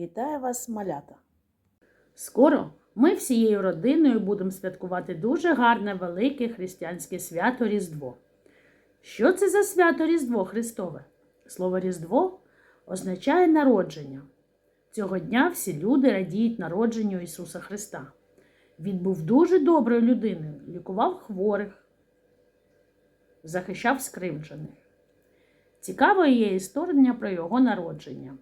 Вітаю вас, малята! Скоро ми всією родиною будемо святкувати дуже гарне велике християнське свято Різдво. Що це за свято Різдво Христове? Слово Різдво означає народження. Цього дня всі люди радіють народженню Ісуса Христа. Він був дуже доброю людиною, лікував хворих, захищав скривджених. Цікавою є історія про його народження.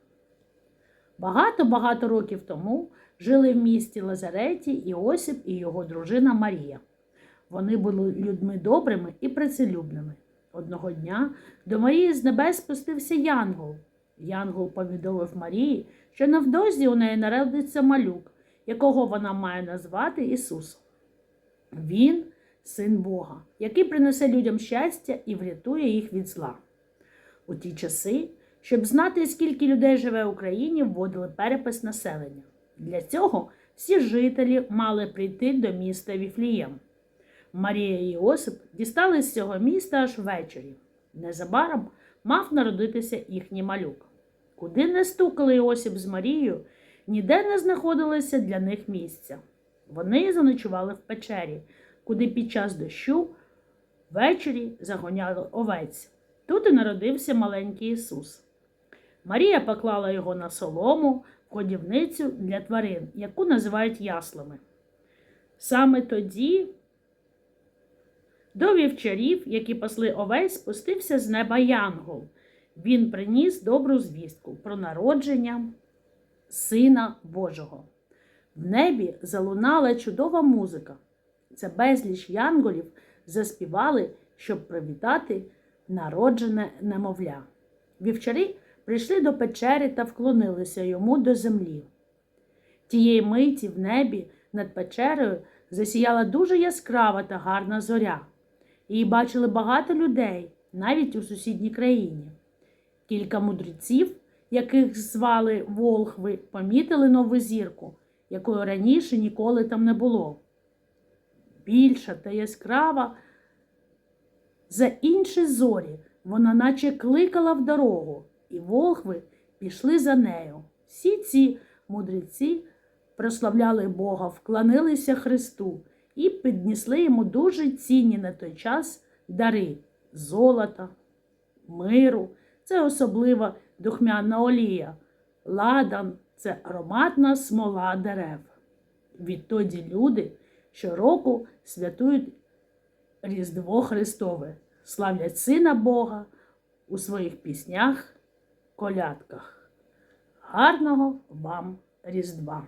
Багато-багато років тому жили в місті Лазареті Іосип і його дружина Марія. Вони були людьми добрими і працелюбними. Одного дня до Марії з небес спустився Янгол. Янгол повідомив Марії, що навдовзі у неї народиться малюк, якого вона має назвати Ісусом. Він син Бога, який принесе людям щастя і врятує їх від зла. У ті часи, щоб знати, скільки людей живе в Україні, вводили перепис населення. Для цього всі жителі мали прийти до міста Віфлієм. Марія і Іосип дістали з цього міста аж ввечері. Незабаром мав народитися їхній малюк. Куди не стукали Іосип з Марією, ніде не знаходилося для них місця. Вони заночували в печері, куди під час дощу ввечері загоняли овець. Тут і народився маленький Ісус. Марія поклала його на солому в годівницю для тварин, яку називають яслами. Саме тоді до вівчарів, які пасли овець, спустився з неба Янгол. Він приніс добру звістку про народження Сина Божого. В небі залунала чудова музика. Це безліч янголів заспівали, щоб привітати народжене немовля. Вівчари прийшли до печери та вклонилися йому до землі. Тієї миті в небі над печерою засіяла дуже яскрава та гарна зоря. Її бачили багато людей, навіть у сусідній країні. Кілька мудреців, яких звали Волхви, помітили нову зірку, якої раніше ніколи там не було. Більша та яскрава за інші зорі вона наче кликала в дорогу, і волхви пішли за нею. Всі ці мудреці прославляли Бога, вклонилися Христу і піднесли йому дуже цінні на той час дари золота, миру, це особлива духмяна олія, ладан це ароматна смола дерев. Відтоді люди щороку святують Різдво Христове, славлять Сина Бога у своїх піснях, колядках. Гарного вам Різдва!